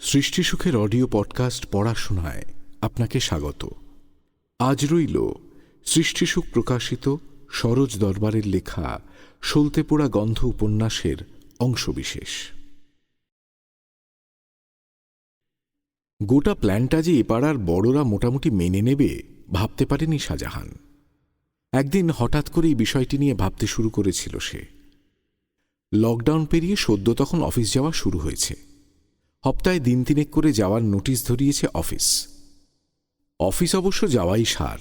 সৃষ্টিসুখের audio podcast পড়াশোনায় আপনাকে স্বাগত। আজ রইল সৃষ্টিসুখ প্রকাশিত সরোজ দরবারের লেখা সলতে পোড়া গন্ধ উপন্যাসের অংশবিশেষ। গোটা প্ল্যানটা যে এপাড়ার বড়রা মোটামুটি মেনে নেবে ভাবতে পারেনি শাহজাহান। একদিন হঠাৎ করেই বিষয়টি নিয়ে ভাবতে শুরু করেছিল সে। লকডাউন পেরিয়ে সদ্য তখন অফিস যাওয়া শুরু হয়েছে। হপ্তায় দিন তিনেক করে যাওয়ার নোটিশ ধরিয়েছে অফিস। অফিস অবশ্য যাওয়াই সার।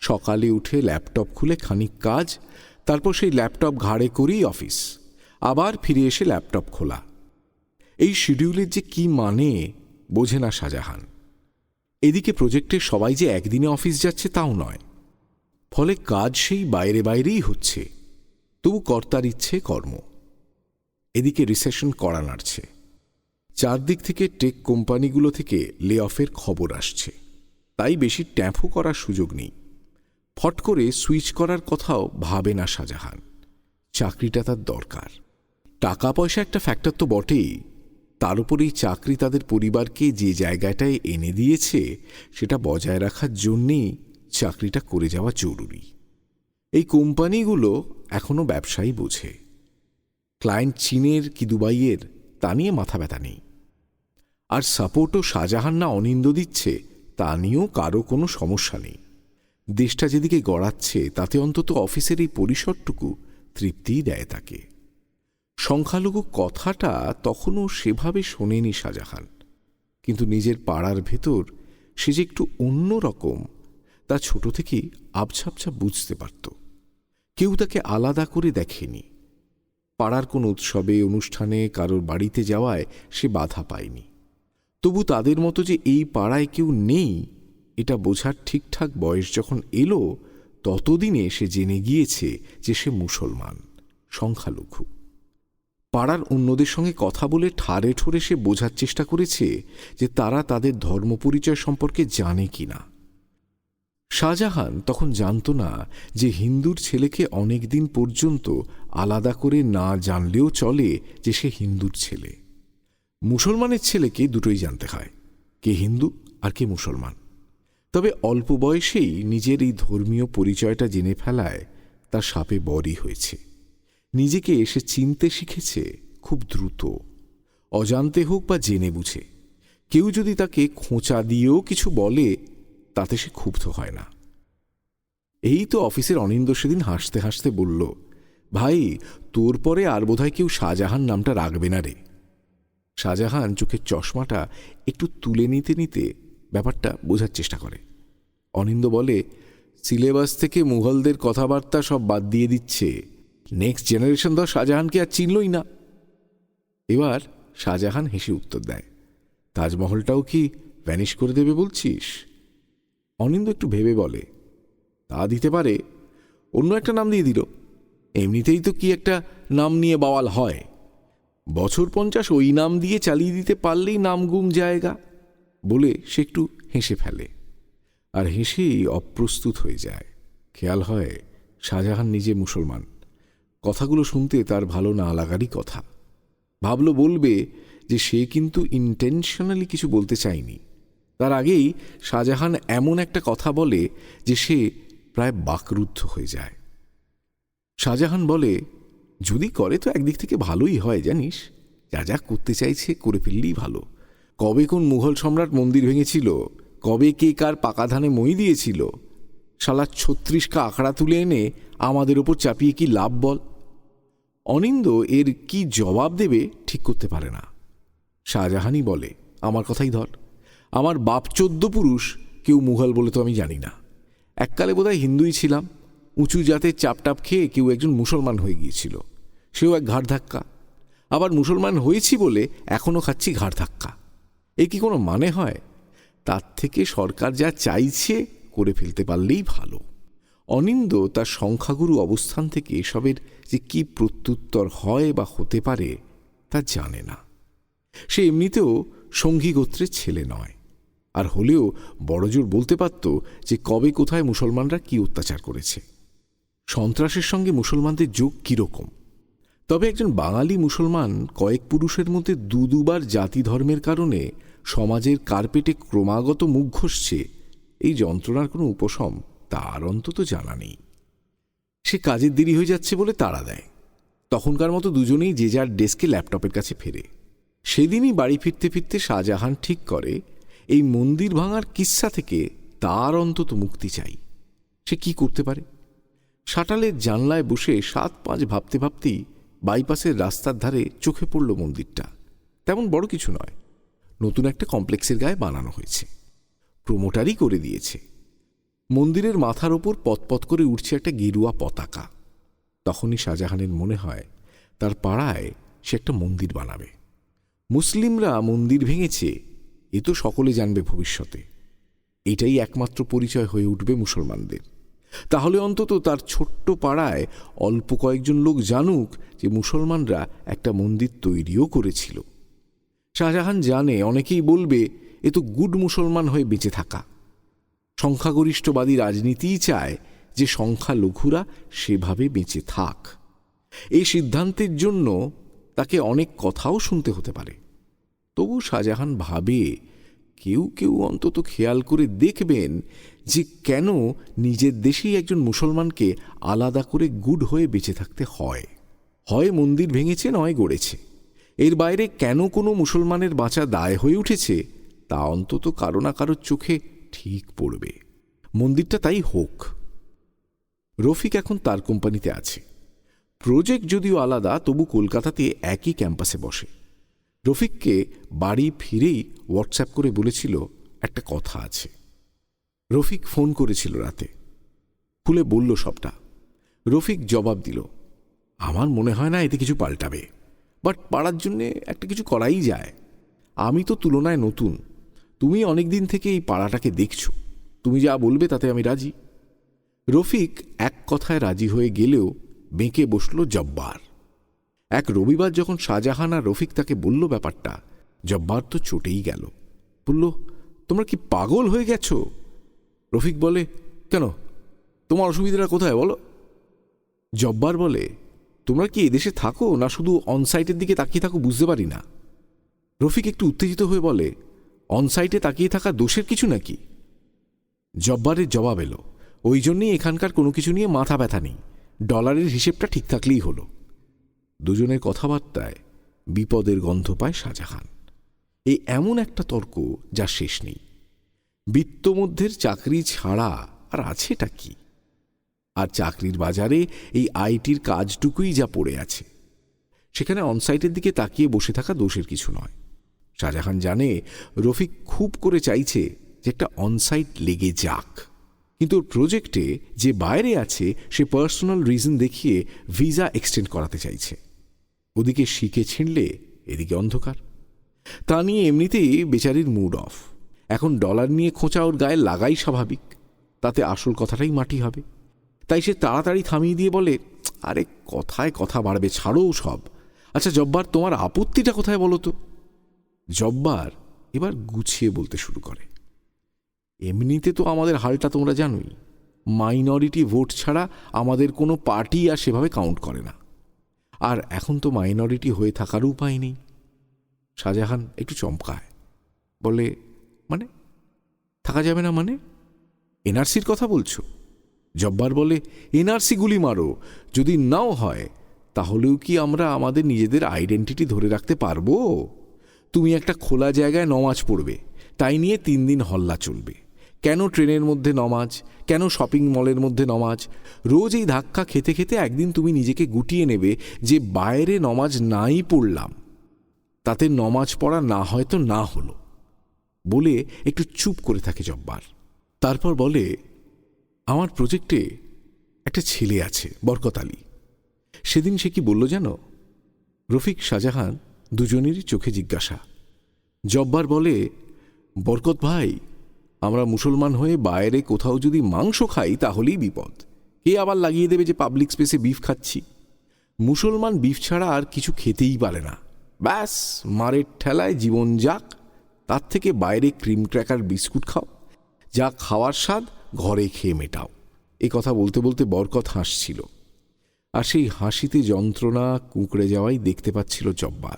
সকালে উঠে ল্যাপটপ খুলে খানিক কাজ, তারপর সেই ল্যাপটপ ঘাড়ে করেই অফিস। আবার ফিরে এসে ল্যাপটপ খোলা। এই শিডিউলের যে কি মানে বোঝে না শাহজাহান। এদিকে প্রজেক্টের সবাই যে একদিনে অফিস যাচ্ছে তাও নয়। ফলে কাজ সেই বাইরে বাইরেই হচ্ছে। তবু কর্তার ইচ্ছে কর্ম। এদিকে রিসেশন করা নাড়ছে চারদিক থেকে টেক কোম্পানিগুলো থেকে লে অফের খবর আসছে। তাই বেশি ট্যাঁফো করার সুযোগ নেই। ফট করে সুইচ করার কথাও ভাবে না শাহজাহান। চাকরিটা তার দরকার। টাকা পয়সা একটা ফ্যাক্টর তো বটেই। তার উপরেই চাকরি তাদের পরিবারকে যে জায়গাটায় এনে দিয়েছে, সেটা বজায় রাখার জন্যেই চাকরিটা করে যাওয়া জরুরি। এই কোম্পানিগুলো এখনও ব্যবসায়ী বোঝে। ক্লায়েন্ট চীনের কি দুবাইয়ের তা নিয়ে মাথা ব্যথা নেই। আর সাপোর্টও শাহজাহান না অনিন্দ দিচ্ছে, তা নিয়েও কারও কোনো সমস্যা নেই। দেশটা যেদিকে গড়াচ্ছে, তাতে অন্তত অফিসের এই পরিসরটুকু তৃপ্তিই দেয় তাকে। সংখ্যালঘু কথাটা তখনও সেভাবে শোনেনি শাহজাহান। কিন্তু নিজের পাড়ার ভেতর সে যে একটু অন্য রকম, তা ছোট থেকেই আবছাবছা বুঝতে পারত। কেউ তাকে আলাদা করে দেখেনি। পাড়ার কোনো উৎসবে, অনুষ্ঠানে, কারোর বাড়িতে যাওয়ায় সে বাধা পায়নি। তবু তাদের মতো যে এই পাড়ায় কেউ নেই, এটা বোঝার ঠিকঠাক বয়স যখন এলো, ততদিনে সে জেনে গিয়েছে যে সে মুসলমান, সংখ্যালঘু। পাড়ার অন্যদের সঙ্গে কথা বলে ঠারে ঠোরে সে বোঝার চেষ্টা করেছে যে তারা তাদের ধর্মপরিচয় সম্পর্কে জানে কিনা শাহজাহান তখন জানত না যে হিন্দুর ছেলেকে অনেক দিন পর্যন্ত আলাদা করে না জানলেও চলে যে সে হিন্দুর ছেলে। মুসলমানের ছেলেকে দুটোই জানতে হয়, কে হিন্দু আর কে মুসলমান। তবে অল্প বয়সেই নিজের এই ধর্মীয় পরিচয়টা জেনে ফেলায় তার সাপে বরই হয়েছে। নিজেকে এসে চিনতে শিখেছে খুব দ্রুত। অজান্তে হোক বা জেনে বুঝে, কেউ যদি তাকে খোঁচা দিয়েও কিছু বলে, তাতে সে ক্ষুব্ধ হয় না। এই তো অফিসের অনিন্দ সেদিন হাসতে হাসতে বলল, ভাই, তোর পরে আর বোধহয় কেউ শাহজাহান নামটা রাখবে না রে। শাহজাহান চোখের চশমাটা একটু তুলে নিতে নিতে ব্যাপারটা বোঝার চেষ্টা করে। অনিন্দ বলে, সিলেবাস থেকে মুঘলদের কথাবার্তা সব বাদ দিয়ে দিচ্ছে। নেক্সট জেনারেশন তো শাহজাহানকে আর চিনলই না। এবার শাহজাহান হেসে উত্তর দেয়, তাজমহলটাও কি ভ্যানিশ করে দেবে বলছিস? অনিন্দ একটু ভেবে বলে, তা দিতে পারে। অন্য একটা নাম দিয়ে দিল। এমনিতেই তো কি একটা নাম নিয়ে বাওয়াল হয়? বছর পঞ্চাশ ওই নাম দিয়ে চালিয়ে দিতে পারলেই নাম গুম জায়গা বলে সে একটু হেসে ফেলে। আর হেসেই অপ্রস্তুত হয়ে যায়। খেয়াল হয় শাহজাহান নিজে মুসলমান। কথাগুলো শুনতে তার ভালো না লাগারই কথা। ভাবল বলবে যে সে কিন্তু ইন্টেনশনালি কিছু বলতে চায়নি। তার আগেই শাহজাহান এমন একটা কথা বলে যে সে প্রায় বাকরুদ্ধ হয়ে যায়। শাহজাহান বলে যদি করে তো একদিক থেকে ভালোই হয়, জানিস। যা যা করতে চাইছে করে ফেললেই ভালো। কবে কোন মুঘল সম্রাট মন্দির ভেঙেছিল? কবে কে কার পাকা ধানে মই দিয়েছিল? শালা ছত্রিশকা আখড়া তুলে এনে আমাদের ওপর চাপিয়ে কি লাভ বল? অনিন্দ এর কি জবাব দেবে ঠিক করতে পারে না। শাহজাহানই বলে, আমার কথাই ধর। আমার বাপ চোদ্দ পুরুষ, কেউ মুঘল বলে তো আমি জানি না। এককালে বোধহয় হিন্দুই ছিলাম। উঁচু জাতের চাপটাপ খেয়ে কেউ একজন মুসলমান হয়ে গিয়েছিল। সেও এক ঘাড় ধাক্কা। আবার মুসলমান হয়েছি বলে এখনও খাচ্ছি ঘাড় ধাক্কা। এ কি কোনো মানে হয়? তার থেকে সরকার যা চাইছে করে ফেলতে পারলেই ভালো। অনিন্দ তার সংখ্যাগুরু অবস্থান থেকে এসবের যে কি প্রত্যুত্তর হয় বা হতে পারে তা জানে না। সে এমনিতেও সঙ্গী গোত্রের ছেলে নয়। আর হলেও বড়জোর বলতে পারত যে কবে কোথায় মুসলমানরা কি অত্যাচার করেছে। সন্ত্রাসের সঙ্গে মুসলমানদের যোগ কীরকম? তবে একজন বাঙালি মুসলমান কয়েক পুরুষের মধ্যে দু দুবার জাতি ধর্মের কারণে সমাজের কার্পেটে ক্রমাগত মুখ ঘষছে, এই যন্ত্রণার কোনো উপশম তার অন্তত জানা নেই। সে কাজের দেরি হয়ে যাচ্ছে বলে তাড়া দেয়। তখনকার মতো দুজনেই যে যার ডেস্কে ল্যাপটপের কাছে ফেরে। সেদিনই বাড়ি ফিরতে ফিরতে শাহজাহান ঠিক করে, এই মন্দির ভাঙার কিস্সা থেকে তার অন্তত মুক্তি চাই। সে কি করতে পারে? শাটালের জানলায় বসে সাত পাঁচ ভাবতে ভাবতেই বাইপাসের রাস্তার ধারে চোখে পড়ল মন্দিরটা। তেমন বড় কিছু নয়। নতুন একটা কমপ্লেক্সের গায়ে বানানো হয়েছে। প্রোমোটারই করে দিয়েছে। মন্দিরের মাথার ওপর পতপত করে উঠছে একটা গেরুয়া পতাকা। তখনই শাহজাহানের মনে হয়, তার পাড়ায় সে একটা মন্দির বানাবে। মুসলিমরা মন্দির ভেঙেছে, এ তো সকলে জানবে ভবিষ্যতে। এটাই একমাত্র পরিচয় হয়ে উঠবে মুসলমানদের। তাহলে অন্তত তার ছোট্ট পাড়ায় অল্প কয়েকজন লোক জানুক যে মুসলমানরা একটা মন্দির তৈরিও করেছিল। শাহজাহান জানে, অনেকেই বলবে, এ তো গুড মুসলমান হয়ে বেঁচে থাকা। সংখ্যাগরিষ্ঠবাদী রাজনীতিই চায় যে সংখ্যালঘুরা সেভাবে বেঁচে থাক। এই সিদ্ধান্তের জন্য তাকে অনেক কথাও শুনতে হতে পারে। তবু শাহজাহান ভাবে কেউ কেউ অন্তত খেয়াল করে দেখবেন যে কেন নিজের দেশেই একজন মুসলমানকে আলাদা করে গুড হয়ে বেঁচে থাকতে হয়। হয় মন্দির ভেঙেছে, নয় গড়েছে। এর বাইরে কেন কোনো মুসলমানের বাঁচা দায় হয়ে উঠেছে, তা অন্তত কারও না কারোর চোখে ঠিক পড়বে। মন্দিরটা তাই হোক। রফিক এখন তার কোম্পানিতে আছে। প্রজেক্ট যদিও আলাদা, তবু কলকাতাতে একই ক্যাম্পাসে বসে। রফিককে বাড়ি ফিরেই হোয়াটসঅ্যাপ করে বলেছিল, একটা কথা আছে। রফিক ফোন করেছিল রাতে। খুলে বলল সবটা। রফিক জবাব দিল, আমার মনে হয় না এতে কিছু পাল্টাবে বাট পাড়ার জন্যে একটা কিছু করাই যায়। আমি তো তুলনায় নতুন। তুমি অনেক দিন থেকে এই পাড়াটাকে দেখছ। তুমি যা বলবে তাতে আমি রাজি। রফিক এক কথায় রাজি হয়ে গেলেও বেঁকে বসল জব্বার। এক রবিবার যখন শাহজাহান আর রফিক তাকে বলল ব্যাপারটা, জব্বার তো চটেই গেল। বলল, তোমরা কি পাগল হয়ে গেছো? রফিক বলে, কেন? তোমার অসুবিধাটা কোথায় বলো? জব্বার বলে, তোমরা কি এদেশে থাকো না শুধু অনসাইটের দিকে তাকিয়ে থাকো বুঝতে পারি না? রফিক একটু উত্তেজিত হয়ে বলে অনসাইটে তাকিয়ে থাকা দোষের কিছু নাকি? জব্বারের জবাব এলো, ওই জন্যই এখানকার কোনো কিছু নিয়ে মাথা ব্যথা নেই। ডলারের হিসেবটা ঠিক থাকলেই হলো। দুজনের কথাবার্তায় বিপদের গন্ধ পায় শাহজাহান। এই এমন একটা তর্ক যা শেষ নেই। বিত্তমধ্যের চাকরি ছাড়া আর আছেটা কি? আর চাকরির বাজারে এই আইটির কাজটুকুই যা পড়ে আছে। সেখানে অনসাইটের দিকে তাকিয়ে বসে থাকা দোষের কিছু নয়। শাহজাহান জানে রফিক খুব করে চাইছে যে একটা অনসাইট লেগে যাক। কিন্তু প্রজেক্টে যে বাইরে আছে, সে পার্সোনাল রিজন দেখিয়ে ভিসা এক্সটেন্ড করাতে চাইছে। ওদিকে শিখে ছিঁড়লে এদিকে অন্ধকার। তা নিয়ে এমনিতেই বেচারির মুড অফ এখন ডলার নিয়ে খোঁচা ওর গায়ে লাগাই স্বাভাবিক। তাতে আসল কথাটাই মাটি হবে। তাই সে তাড়াতাড়ি থামিয়ে দিয়ে বলে, আরে, কথায় কথা বাড়বে, ছাড়ো সব। আচ্ছা জব্বার, তোমার আপত্তিটা কোথায় বলো তো? জব্বার এবার গুছিয়ে বলতে শুরু করে। এমনিতে তো আমাদের হালটা তোমরা জানোই। মাইনরিটি ভোট ছাড়া আমাদের কোনো পার্টি আর সেভাবে কাউন্ট করে না। আর এখন তো মাইনরিটি হয়ে থাকারও উপায় নেই। শাহজাহান, একটু চমকায়। বলে মানে? থাকা যাবে না মানে? এনআরসির কথা বলছো? জব্বার বলে এনআরসি গুলি মারো। যদি নাও হয়, তাহলেও কি আমরা আমাদের নিজেদের আইডেন্টিটি ধরে রাখতে পারব? তুমি একটা খোলা জায়গায় নমাজ পড়বে। তাই নিয়ে তিন দিন হল্লা চলবে। কেন ট্রেনের মধ্যে নমাজ? কেন শপিং মলের মধ্যে নমাজ? রোজ এই ধাক্কা খেতে খেতে একদিন তুমি নিজেকে গুটিয়ে নেবে যে বাইরে নমাজ নাই পড়লাম। তাতে নমাজ পড়া না হয়তো না হলো। বলে একটু চুপ করে থাকে জব্বার। তারপর বলে, আমার প্রজেক্টে একটা ছেলে আছে, বরকত আলী। সেদিন সে কি বলল জানো? রফিক শাহজাহান দুজনেরই চোখে জিজ্ঞাসা। জব্বার বলে, বরকত ভাই আমরা মুসলমান হয়ে বাইরে কোথাও যদি মাংস খাই, তাহলেই বিপদ। কে আবার লাগিয়ে দেবে যে পাবলিক স্পেসে বিফ খাচ্ছি? মুসলমান বিফ ছাড়া আর কিছু খেতেই পারে না। ব্যাস, মারের ঠেলায় জীবন যাক। তার থেকে বাইরে ক্রিম ক্র্যাকার বিস্কুট খাও। যা খাওয়ার স্বাদ ঘরে খেয়ে মেটাও। এ কথা বলতে বলতে বরকত হাসছিল। আর সেই হাসিতে যন্ত্রণা কুঁকড়ে যাওয়াই দেখতে পাচ্ছিল জব্বার।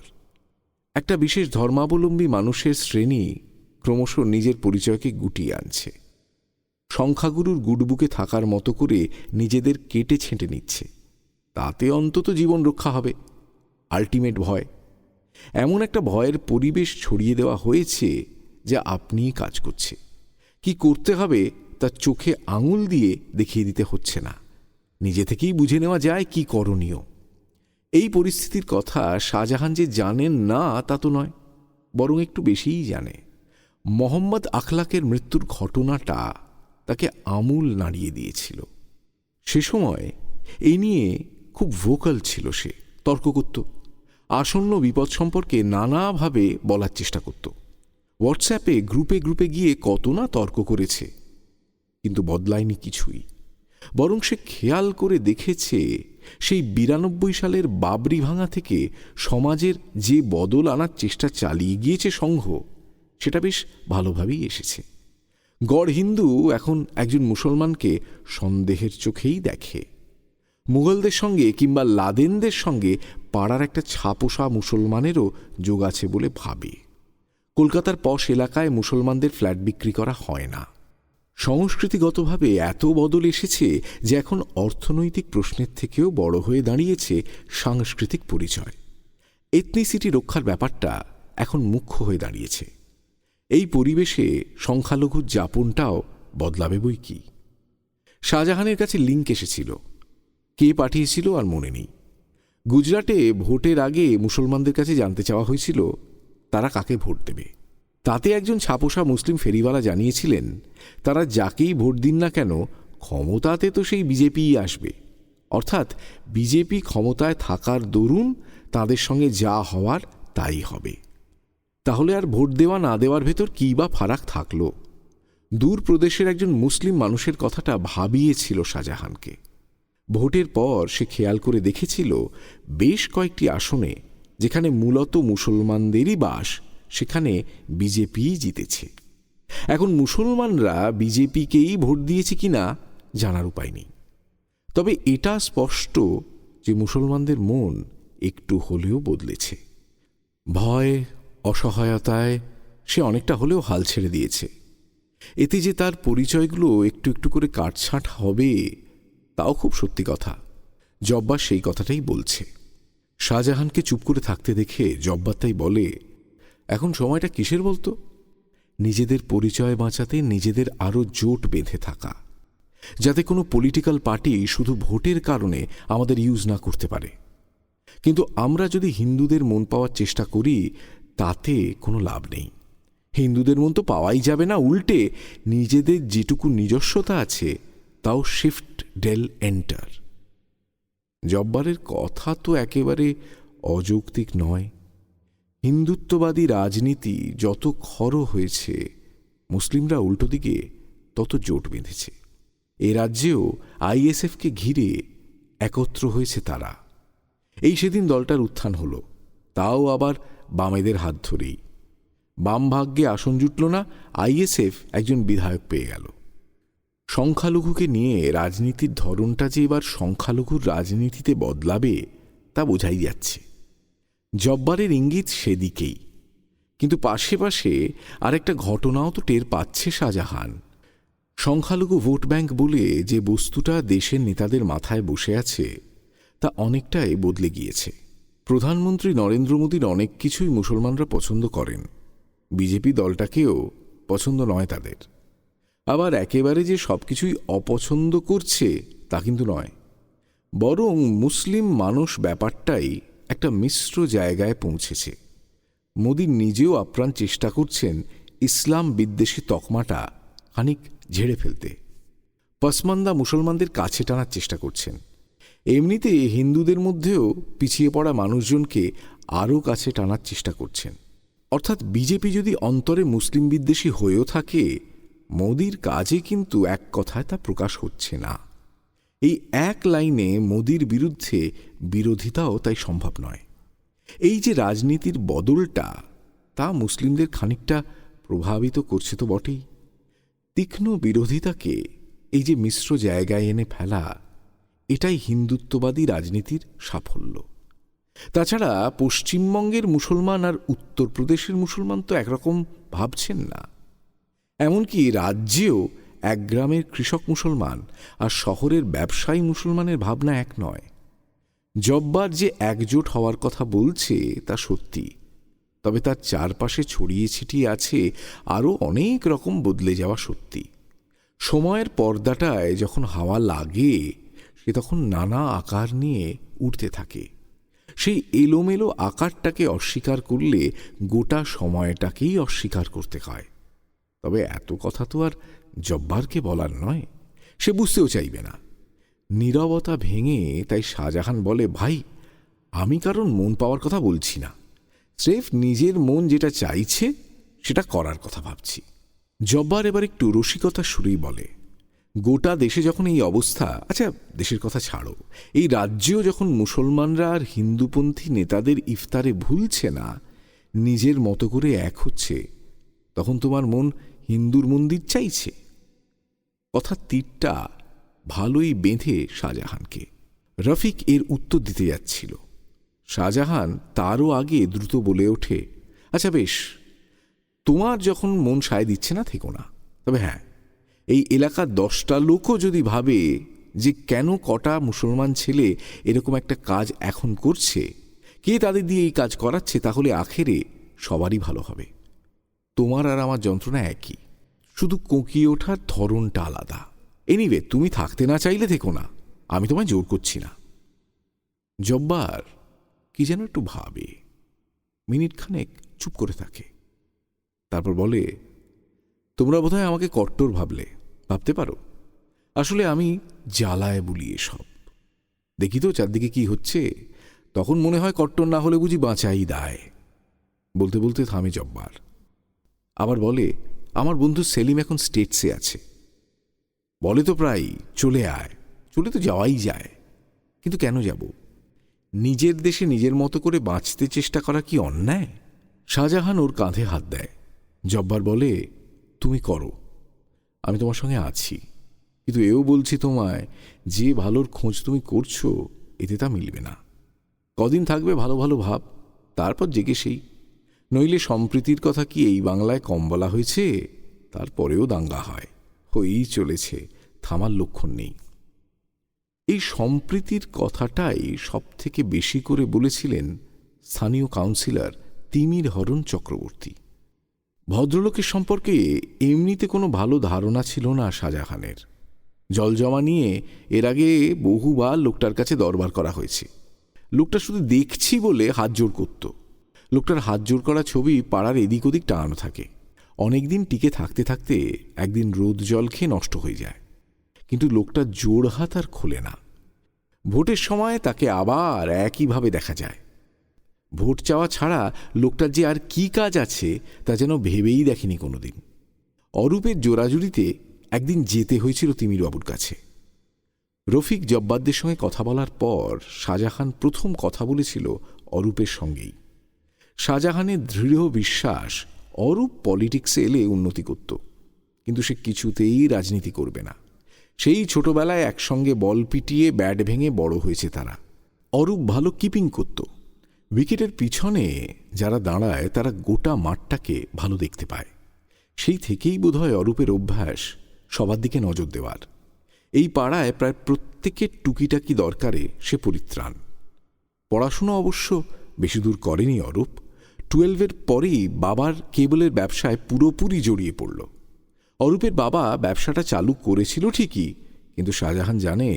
একটা বিশেষ ধর্মাবলম্বী মানুষের শ্রেণি ক্রমশ নিজের পরিচয়কে গুটিয়ে আনছে। সংখ্যাগুরুর গুডবুকে থাকার মতো করে নিজেদের কেটে ছেঁটে নিচ্ছে। তাতে অন্তত জীবন রক্ষা হবে। আলটিমেট ভয়। এমন একটা ভয়ের পরিবেশ ছড়িয়ে দেওয়া হয়েছে যা আপনিই কাজ করছে। কি করতে হবে তা চোখে আঙুল দিয়ে দেখিয়ে দিতে হচ্ছে না। নিজে থেকেই বুঝে নেওয়া যায় কি করণীয়। এই পরিস্থিতির কথা শাহজাহান যে জানেন না তা তো নয়, বরং একটু বেশিই জানে। মোহাম্মদ আখলাকের মৃত্যুর ঘটনাটা তাকে আমূল নাড়িয়ে দিয়েছিল। সে সময় এই নিয়ে খুব ভোকাল ছিল সে, তর্ক করত, আসন্ন বিপদ সম্পর্কে নানাভাবে বলার চেষ্টা করত। হোয়াটসঅ্যাপে গ্রুপে গ্রুপে গিয়ে কত না তর্ক করেছে, কিন্তু বদলায়নি কিছুই। বরং সে খেয়াল করে দেখেছে, সেই বিরানব্বই সালের বাবরি ভাঙা থেকে সমাজের যে বদল আনার চেষ্টা চালিয়ে গিয়েছে সংঘ সেটা বেশ ভালোভাবেই এসেছে। গড় হিন্দু এখন একজন মুসলমানকে সন্দেহের চোখেই দেখে। মুঘলদের সঙ্গে কিংবা লাদেনদের সঙ্গে পাড়ার একটা ছাপোষা মুসলমানেরও যোগ আছে বলে ভাবে। কলকাতার পশ এলাকায় মুসলমানদের ফ্ল্যাট বিক্রি করা হয় না। সংস্কৃতিগতভাবে এত বদল এসেছে যে এখন অর্থনৈতিক প্রশ্নের থেকেও বড় হয়ে দাঁড়িয়েছে সাংস্কৃতিক পরিচয়। এথনিসিটি রক্ষার ব্যাপারটা এখন মুখ্য হয়ে দাঁড়িয়েছে। এই পরিবেশে সংখ্যালঘুর যাপনটাও বদলাবে বই কি? শাহজাহানের কাছে লিঙ্ক এসেছিল। কে পাঠিয়েছিল আর মনে নেই। গুজরাটে ভোটের আগে মুসলমানদের কাছে জানতে চাওয়া হয়েছিল, তারা কাকে ভোট দেবে? তাতে একজন ছাপোষা মুসলিম ফেরিওয়ালা জানিয়েছিলেন, তারা যাকেই ভোট দিন না কেন, ক্ষমতাতে তো সেই বিজেপিই আসবে। অর্থাৎ বিজেপি ক্ষমতায় থাকার দরুন তাদের সঙ্গে যা হওয়ার তাই হবে। তাহলে আর ভোট দেওয়া না দেওয়ার ভেতর কী বা ফারাক থাকল? দূর প্রদেশের একজন মুসলিম মানুষের কথাটা ভাবিয়েছিল শাহজাহানকে। ভোটের পর সে খেয়াল করে দেখেছিল বেশ কয়েকটি আসনে, যেখানে মূলত মুসলমানদেরই বাস, সেখানে বিজেপিই জিতেছে। এখন মুসলমানরা বিজেপিকেই ভোট দিয়েছে কিনা জানার উপায় নেই। তবে এটা স্পষ্ট যে মুসলমানদের মন একটু হলেও বদলেছে। ভয় অসহায়তায় সে অনেকটা হলেও হাল ছেড়ে দিয়েছে। এতে যে তার পরিচয়গুলো একটু একটু করে কাটছাঁট হবে, তাও খুব সত্যি কথা। জব্বার সেই কথাটাই বলছে। শাহজাহানকে চুপ করে থাকতে দেখে জব্বার তাই বলে, এখন সময়টা কিসের বলতো? নিজেদের পরিচয় বাঁচাতে নিজেদের আরও জোট বেঁধে থাকা। যাতে কোনো পলিটিক্যাল পার্টি শুধু ভোটের কারণে আমাদের ইউজ না করতে পারে। কিন্তু আমরা যদি হিন্দুদের মন পাওয়ার চেষ্টা করি তাতে কোনো লাভ নেই। হিন্দুদের মন তো পাওয়াই যাবে না, উল্টে নিজেদের যেটুকু নিজস্বতা আছে, তাও শিফট ডেল এন্টার জব্বারের কথা তো একেবারে অযৌক্তিক নয়। হিন্দুত্ববাদী রাজনীতি যত খর হয়েছে, মুসলিমরা উল্টো দিকে তত জোট বেঁধেছে। এ রাজ্যেও আইএসএফকে ঘিরে একত্র হয়েছে তারা। এই সেদিন দলটার উত্থান হল। তাও আবার বামেদের হাত ধরেই। বাম ভাগ্যে আসন জুটল না আইএসএফ একজন বিধায়ক পেয়ে গেল। সংখ্যালঘুকে নিয়ে রাজনীতির ধরনটা যে এবার সংখ্যালঘুর রাজনীতিতে বদলাবে, তা বোঝাই যাচ্ছে। জব্বারের ইঙ্গিত সেদিকেই। কিন্তু পাশে পাশে আরেকটা ঘটনাও তো টের পাচ্ছে শাহজাহান। সংখ্যালঘু ভোট ব্যাংক বলে যে বস্তুটা দেশের নেতাদের মাথায় বসে আছে, তা অনেকটাই বদলে গিয়েছে। প্রধানমন্ত্রী নরেন্দ্র মোদীর অনেক কিছুই মুসলমানরা পছন্দ করেন। বিজেপি দলটাকেও পছন্দ নয় তাদের। আবার একেবারে যে সবকিছুই অপছন্দ করছে, তা কিন্তু নয়। বরং মুসলিম মানুষ ব্যাপারটাই একটা মিশ্র জায়গায় পৌঁছেছে। মোদী নিজেও আপ্রাণ চেষ্টা করছেন ইসলাম বিদ্বেষী তকমাটা খানিক ঝেড়ে ফেলতে। পসমান্দা মুসলমানদের কাছে টানার চেষ্টা করছেন। এমনিতে হিন্দুদের মধ্যেও পিছিয়ে পড়া মানুষজনকে আরও কাছে টানার চেষ্টা করছেন। অর্থাৎ বিজেপি যদি অন্তরে মুসলিম বিদ্বেষী হয়েও থাকে, মোদির কাজে কিন্তু এক কথায় তা প্রকাশ হচ্ছে না। এই এক লাইনে মোদির বিরুদ্ধে বিরোধিতাও তাই সম্ভব নয়। এই যে রাজনীতির বদলটা, তা মুসলিমদের খানিকটা প্রভাবিত করছে তো বটেই। তীক্ষ্ণ বিরোধিতাকে এই যে মিশ্র জায়গায় এনে ফেলা এটাই হিন্দুত্ববাদী রাজনীতির সাফল্য। তাছাড়া পশ্চিমবঙ্গের মুসলমান আর উত্তরপ্রদেশের মুসলমান তো একরকম ভাবছেন না। এমনকি রাজ্যেও এক গ্রামের কৃষক মুসলমান আর শহরের ব্যবসায়ী মুসলমানের ভাবনা এক নয়। জব্বার যে একজোট হওয়ার কথা বলছে তা সত্যি। তবে তার চারপাশে ছড়িয়ে ছিটিয়ে আছে আরও অনেক রকম বদলে যাওয়া সত্যি। সময়ের পর্দাটায় যখন হাওয়া লাগে সে তখন নানা আকার নিয়ে উঠতে থাকে। সেই এলোমেলো আকারটাকে অস্বীকার করলে গোটা সময়টাকেই অস্বীকার করতে হয়। তবে এত কথা তো আর জব্বারকে বলার নয়, সে বুঝতেও চাইবে না। নীরবতা ভেঙে তাই শাহজাহান বলে, ভাই, আমি কারণ মন পাওয়ার কথা বলছি না। স্রেফ নিজের মন যেটা চাইছে, সেটা করার কথা ভাবছি। জব্বার এবার একটু রসিকতা সুরেই বলে গোটা দেশে যখন এই অবস্থা আচ্ছা দেশের কথা ছাড়ো, এই রাজ্যেও যখন মুসলমানরা আর হিন্দুপন্থী নেতাদের ইফতারে ভুলছে না, নিজের মতো করে এক হচ্ছে, তখন তোমার মন হিন্দুর মন্দির চাইছে? কথা তীরটা ভালোই বেঁধে শাহজাহানকে। রফিক এর উত্তর দিতে যাচ্ছিল। শাহজাহান তারও আগে দ্রুত বলে ওঠে আচ্ছা বেশ, তোমার যখন মন সায় দিচ্ছে না, থেকো না। তবে হ্যাঁ এই এলাকার দশটা লোকও যদি ভাবে যে কেন কটা মুসলমান ছেলে এরকম একটা কাজ এখন করছে, কে তাদের দিয়ে এই কাজ করাচ্ছে, তাহলে আখেরে সবারই ভালো হবে। তোমার আর আমার যন্ত্রণা একই। শুধু কোঁকিয়ে ওঠার ধরনটা আলাদা। এনিওয়ে তুমি থাকতে না, চাইলে থেকো না। আমি তোমায় জোর করছি না। জব্বার কি যেন একটু ভাবে। মিনিট খানেক চুপ করে থাকে। তারপর বলে তোমরা বোধহয় আমাকে কট্টর ভাবলে, ভাবতে পারো। আসলে আমি জ্বালায় বুলিয়ে সব দেখি তো চারদিকে কি হচ্ছে। তখন মনে হয় কট্টর না হলে বুঝি বাঁচাই দায়। বলতে বলতে থামে জব্বার। আবার বলে, আমার বন্ধু সেলিম এখন স্টেটসে আছে। বলে তো প্রায় চলে আয়। চলে তো যাওয়াই যায়। কিন্তু কেন যাব? নিজের দেশে নিজের মতো করে বাঁচতে চেষ্টা করা কি অন্যায়? শাহজাহান ওর কাঁধে হাত দেয়। জব্বার বলে তুমি করো। আমি তোমার সঙ্গে আছি। কিন্তু এও বলছি তোমায়, যে ভালোর খোঁজ তুমি করছ, এতে তা মিলবে না। কদিন থাকবে ভালো ভালো ভাব, তারপর জেগে সেই। নইলে সম্প্রীতির কথা কি এই বাংলায় কম বলা হয়েছে? তারপরেও দাঙ্গা হয়। হয়েই চলেছে, থামার লক্ষণ নেই। এই সম্প্রীতির কথাটাই সবথেকে বেশি করে বলেছিলেন স্থানীয় কাউন্সিলর তিমির হরণ চক্রবর্তী। ভদ্রলোকের সম্পর্কে এমনিতে কোনো ভালো ধারণা ছিল না শাহজাহানের। জলজমা নিয়ে এর আগে বহুবার লোকটার কাছে দরবার করা হয়েছে। লোকটা শুধু দেখছি বলে হাত জোর করত। লোকটার হাত জোর করা ছবি পাড়ার এদিক ওদিক টাঙানো থাকে। অনেকদিন টিকে থাকতে থাকতে একদিন রোদ জল খেয়ে নষ্ট হয়ে যায়। কিন্তু লোকটা জোর হাত আর খোলে না। ভোটের সময় তাকে আবার একইভাবে দেখা যায়। ভোট চাওয়া ছাড়া লোকটার যে আর কি কাজ আছে তা যেন ভেবেই দেখেনি কোনোদিন। অরূপের জোরাজুরিতে একদিন যেতে হয়েছিল তিমিরবাবুর কাছে। রফিক জব্বারদের সঙ্গে কথা বলার পর শাহজাহান প্রথম কথা বলেছিল অরূপের সঙ্গেই। শাহজাহানের দৃঢ় বিশ্বাস অরূপ পলিটিক্সে এলে উন্নতি করত, কিন্তু সে কিছুতেই রাজনীতি করবে না। সেই ছোটবেলায় একসঙ্গে বল পিটিয়ে ব্যাট ভেঙে বড় হয়েছে তারা। অরূপ ভালো কিপিং করত। উইকেটের পিছনে যারা দাঁড়ায়, তারা গোটা মাঠটাকে ভালো দেখতে পায়। সেই থেকেই বোধহয় অরূপের অভ্যাস সবার দিকে নজর দেওয়ার। এই পাড়ায় প্রায় প্রত্যেকের টুকিটাকি দরকারে সে পরিত্রাণ। পড়াশুনো অবশ্য বেশি দূর করেনি অরূপ। টুয়েলভের পরেই বাবার কেবলের ব্যবসায় পুরোপুরি জড়িয়ে পড়ল। অরূপের বাবা ব্যবসাটা চালু করেছিল ঠিকই, কিন্তু শাহজাহান জানে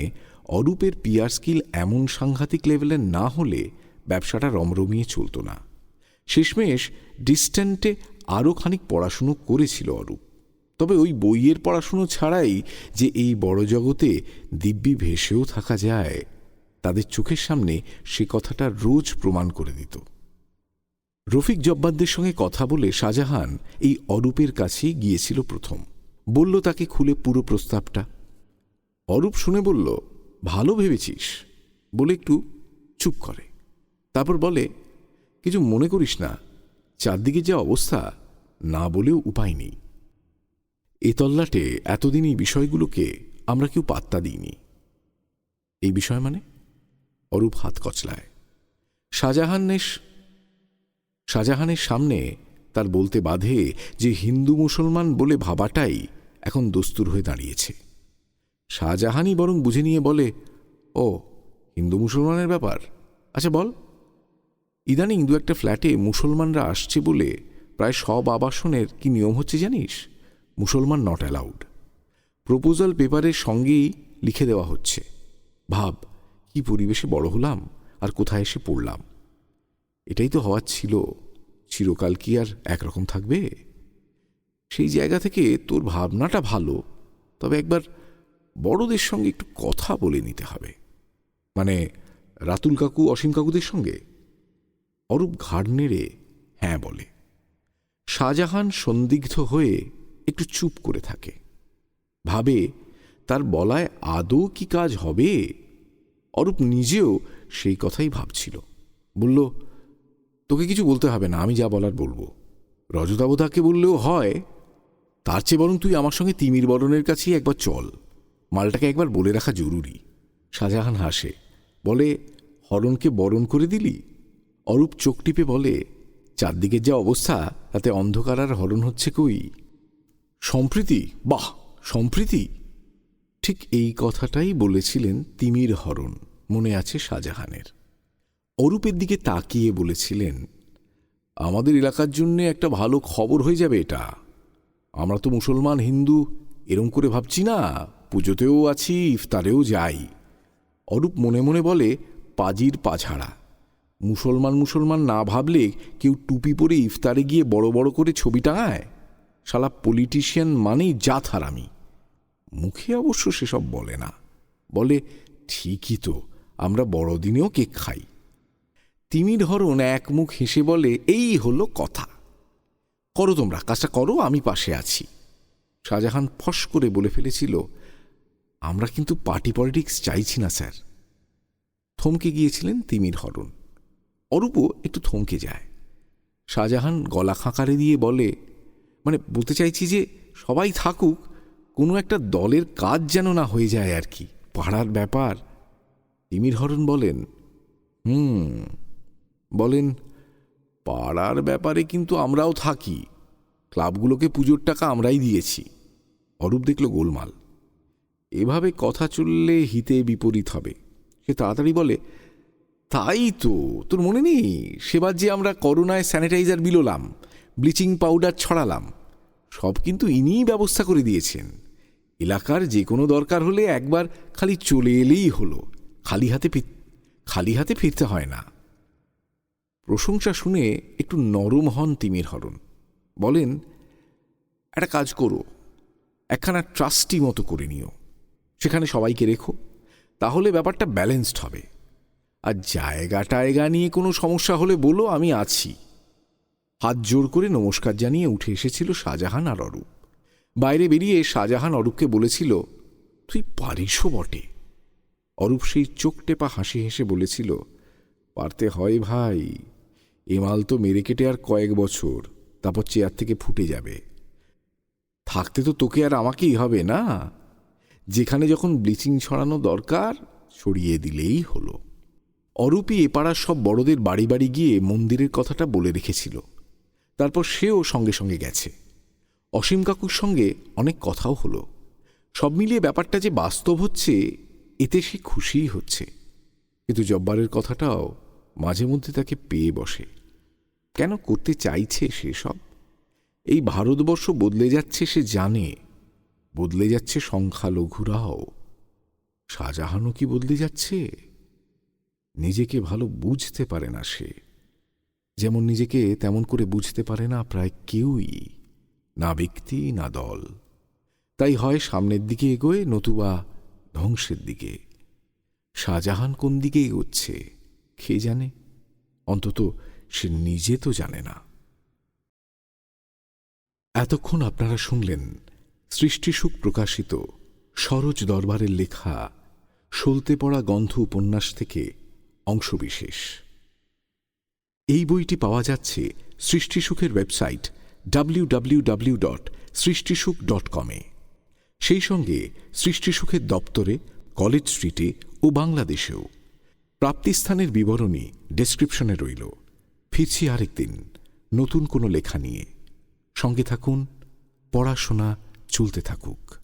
অরূপের পিয়ার স্কিল এমন সাংঘাতিক লেভেলের না হলে ব্যবসাটা রমরমিয়ে চলত না। শেষমেশ ডিস্ট্যান্টে আরও খানিক পড়াশুনো করেছিল অরূপ। তবে ওই বইয়ের পড়াশুনো ছাড়াই যে এই বড় জগতে দিব্যি ভেসেও থাকা যায়, তাদের চোখের সামনে সে কথাটা রোজ প্রমাণ করে দিত। রফিক জব্বারদের সঙ্গে কথা বলে শাহজাহান এই অরূপের কাছেই গিয়েছিল প্রথম। বলল, তাকে খুলে পুরো প্রস্তাবটা। অরূপ শুনে বলল, ভালো ভেবেছিস। বলে একটু চুপ করে। তারপর বলে, কিছু মনে করিস না, চারদিকে যে অবস্থা, না বলেও উপায় নেই। এ তল্লাটে এতদিন এই বিষয়গুলোকে আমরা কেউ পাত্তা দিইনি। এই বিষয় মানে? অরূপ হাত কচলায়। শাহজাহানের শাহজাহানের সামনে তার বলতে বাধে যে হিন্দু মুসলমান বলে ভাবাটাই এখন দস্তুর হয়ে দাঁড়িয়েছে। শাহজাহানই বরং বুঝে নিয়ে বলে, ও, হিন্দু মুসলমানের ব্যাপার। আচ্ছা বল। ইদানিং দু একটা ফ্ল্যাটে মুসলমানরা আসছে বলে প্রায় সব আবাসনের কি নিয়ম হচ্ছে জানিস? মুসলমান নট অ্যালাউড প্রপোজাল পেপারের সঙ্গেই লিখে দেওয়া হচ্ছে। ভাব, কি পরিবেশে বড় হলাম আর কোথায় এসে পড়লাম? এটাই তো হওয়ার ছিল। চিরকাল কি আর একরকম থাকবে? সেই জায়গা থেকে তোর ভাবনাটা ভালো, তবে একবার বড়দের সঙ্গে একটু কথা বলে নিতে হবে। মানে রাতুল কাকু, অসীম কাকুদের সঙ্গে? অরূপ ঘাড় নেড়ে হ্যাঁ বলে। শাহজাহান সন্দিগ্ধ হয়ে একটু চুপ করে থাকে। ভাবে, তার বলায় আদৌ কি কাজ হবে? অরূপ নিজেও সেই কথাই ভাবছিল। বলল, তোকে কিছু বলতে হবে না, আমি যা বলার বলব। রজতাবতাকে বললেও হয়, তার চেয়ে বরং তুই আমার সঙ্গে তিমির বরণের কাছেই একবার চল। মালটাকে একবার বলে রাখা জরুরি। শাহজাহান হাসে। বলে, হরণকে বরণ করে দিলি? অরূপ চোখ টিপে বলে চারদিকের যা অবস্থা, তাতে অন্ধকার আর হরণ হচ্ছে কই? সম্প্রীতি? বাহ, সম্প্রীতি? ঠিক এই কথাটাই বলেছিলেন তিমির হরণ, মনে আছে শাহজাহানের। অরূপের দিকে তাকিয়ে বলেছিলেন, আমাদের এলাকার জন্যে একটা ভালো খবর হয়ে যাবে এটা। আমরা তো মুসলমান, হিন্দু, এরম করে ভাবছি না, পুজোতেও আছি, ইফতারেও যাই। অরূপ মনে মনে বলে, পাজির পাছাড়া মুসলমান মুসলমান না ভাবলে কেউ টুপি পরে ইফতারে গিয়ে বড় বড় করে ছবি টাঙায়? শালা পলিটিশিয়ান মানেই জাত হারামি মুখে অবশ্য সেসব বলে না। বলে, ঠিকই তো, আমরা বড়দিনেও কেক খাই। তিমির হরণ এক মুখ হেসে বলে, এই হলো কথা। করো তোমরা, কাজটা করো, আমি পাশে আছি। শাহজাহান ফস করে বলে ফেলেছিল, আমরা কিন্তু পার্টি পলিটিক্স চাইছি না, স্যার। থমকে গিয়েছিলেন তিমির হরণ। অরূপও একটু থমকে যায়। শাহজাহান গলা খাঁকারে দিয়ে বলে মানে বলতে চাইছি যে, সবাই থাকুক, কোনো একটা দলের কাজ যেন না হয়ে যায় আর কি, পাড়ার ব্যাপার। তিমির হরণ বলেন, হুম। বলেন, পাড়ার ব্যাপারে কিন্তু আমরাও থাকি, ক্লাবগুলোকে পুজোর টাকা আমরাই দিয়েছি। অরূপ দেখল গোলমাল। এভাবে কথা চললে হিতে বিপরীত হবে। সে তাড়াতাড়ি বলে তাই তো, তোর মনে নেই? সেবার যে আমরা করোনায় স্যানিটাইজার বিলোলাম, ব্লিচিং পাউডার ছড়ালাম, সব কিন্তু ইনিই ব্যবস্থা করে দিয়েছেন। এলাকার যে কোনো দরকার হলে একবার খালি চলে এলেই হলো, খালি হাতে ফির- খালি হাতে ফিরতে হয় না। প্রশংসা শুনে একটু নরম হন তিমির হরণ। বলেন, একটা কাজ করো, একখানা ট্রাস্টি মতো করে নিও। সেখানে সবাইকে রেখো, তাহলে ব্যাপারটা ব্যালেন্সড হবে। আর জায়গা টায়গা নিয়ে কোনো সমস্যা হলে বলো, আমি আছি। হাত জোর করে নমস্কার জানিয়ে উঠে এসেছিল শাহজাহান আর অরূপ। বাইরে বেরিয়ে শাহজাহান অরূপকে বলেছিল, তুই পারিসও বটে। অরূপ সেই চোখ টেপা হাসি হেসে বলেছিল, পারতে হয় ভাই। এ মাল তো মেরে কেটে আর কয়েক বছর, তারপর চেয়ার থেকে ফুটে যাবে। থাকতে তো তোকে আর আমাকেই হবে না? যেখানে যখন ব্লিচিং ছড়ানো দরকার ছড়িয়ে দিলেই হলো। অরূপী এপাড়ার সব বড়দের বাড়ি বাড়ি গিয়ে মন্দিরের কথাটা বলে রেখেছিল। তারপর সেও সঙ্গে সঙ্গে গেছে। অসীম কাকুর সঙ্গে অনেক কথাও হলো। সব মিলিয়ে ব্যাপারটা যে বাস্তব হচ্ছে, এতে সে খুশিই হচ্ছে। কিন্তু জব্বারের কথাটাও মাঝে মধ্যে তাকে পেয়ে বসে। কেন করতে চাইছে সেসব এই ভারতবর্ষ বদলে যাচ্ছে সে জানে। বদলে যাচ্ছে সংখ্যালঘুরাও। শাহজাহানও কি বদলে যাচ্ছে? নিজেকে ভালো বুঝতে পারে না সে। যেমন নিজেকে তেমন করে বুঝতে পারে না প্রায় কেউই। না ব্যক্তি, না দল। তাই হয় সামনের দিকে এগোয় নতুবা ধ্বংসের দিকে। শাহজাহান কোন দিকে এগোচ্ছে, কে জানে? অন্তত সে নিজে তো জানে না। এতক্ষণ আপনারা শুনলেন সৃষ্টিসুখ প্রকাশিত সরোজ দরবারের লেখা, সলতে পড়া গন্ধ উপন্যাস থেকে অংশবিশেষ। এই বইটি পাওয়া যাচ্ছে সৃষ্টিসুখের website W W W dot Srishtisukh dot কমে সেই সঙ্গে সৃষ্টিসুখের দপ্তরে, কলেজ স্ট্রিটে ও বাংলাদেশেও। প্রাপ্তিস্থানের বিবরণী ডেসক্রিপশনে রইল। ফিরছি আরেকদিন নতুন কোনো লেখা নিয়ে। সঙ্গে থাকুন, পড়াশোনা চলতে থাকুক।